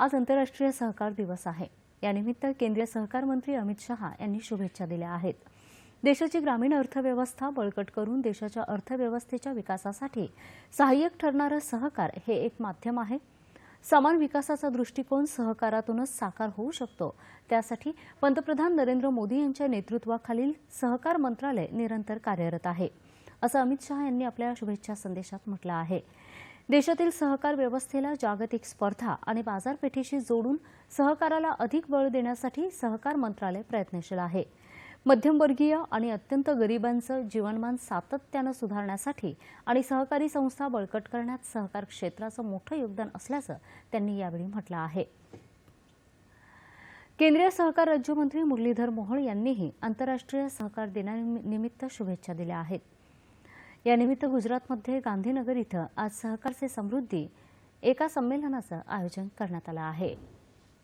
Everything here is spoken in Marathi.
आज आंतरराष्ट्रीय सहकार दिवस आहे. यानिमित्त केंद्रीय सहकार मंत्री अमित शहा यांनी शुभेच्छा दिल्या आहेत. देशाची ग्रामीण अर्थव्यवस्था बळकट करून देशाच्या अर्थव्यवस्थेच्या विकासासाठी सहाय्यक ठरणारं सहकार हे एक माध्यम आहे. समान विकासाचा दृष्टिकोन सहकारातूनच साकार होऊ शकतो. त्यासाठी पंतप्रधान नरेंद्र मोदी यांच्या नेतृत्वाखालील सहकार मंत्रालय निरंतर कार्यरत आहे. असं अमित शहा यांनी आपल्या शुभेच्छा संदेशात म्हटलं आहे. देशातील सहकार व्यवस्थेला जागतिक स्पर्धा आणि बाजारपेठेशी जोडून सहकाराला अधिक बळ देण्यासाठी सहकार मंत्रालय प्रयत्नशील आहे. मध्यमवर्गीय आणि अत्यंत गरिबांचं जीवनमान सातत्यानं सुधारण्यासाठी आणि सहकारी संस्था बळकट करण्यात सहकार क्षेत्राचं मोठं योगदान असल्याचं त्यांनी यावेळी म्हटलं आहे. केंद्रीय सहकार राज्यमंत्री मुरलीधर मोहोळ यांनीही आंतरराष्ट्रीय सहकार दिनानिमित्त शुभेच्छा दिल्या आहेत. यानिमित्त गुजरातमध्ये गांधीनगर इथं आज सहकारचे समृद्धी एका संमेलनाचं आयोजन करण्यात आलं आहे.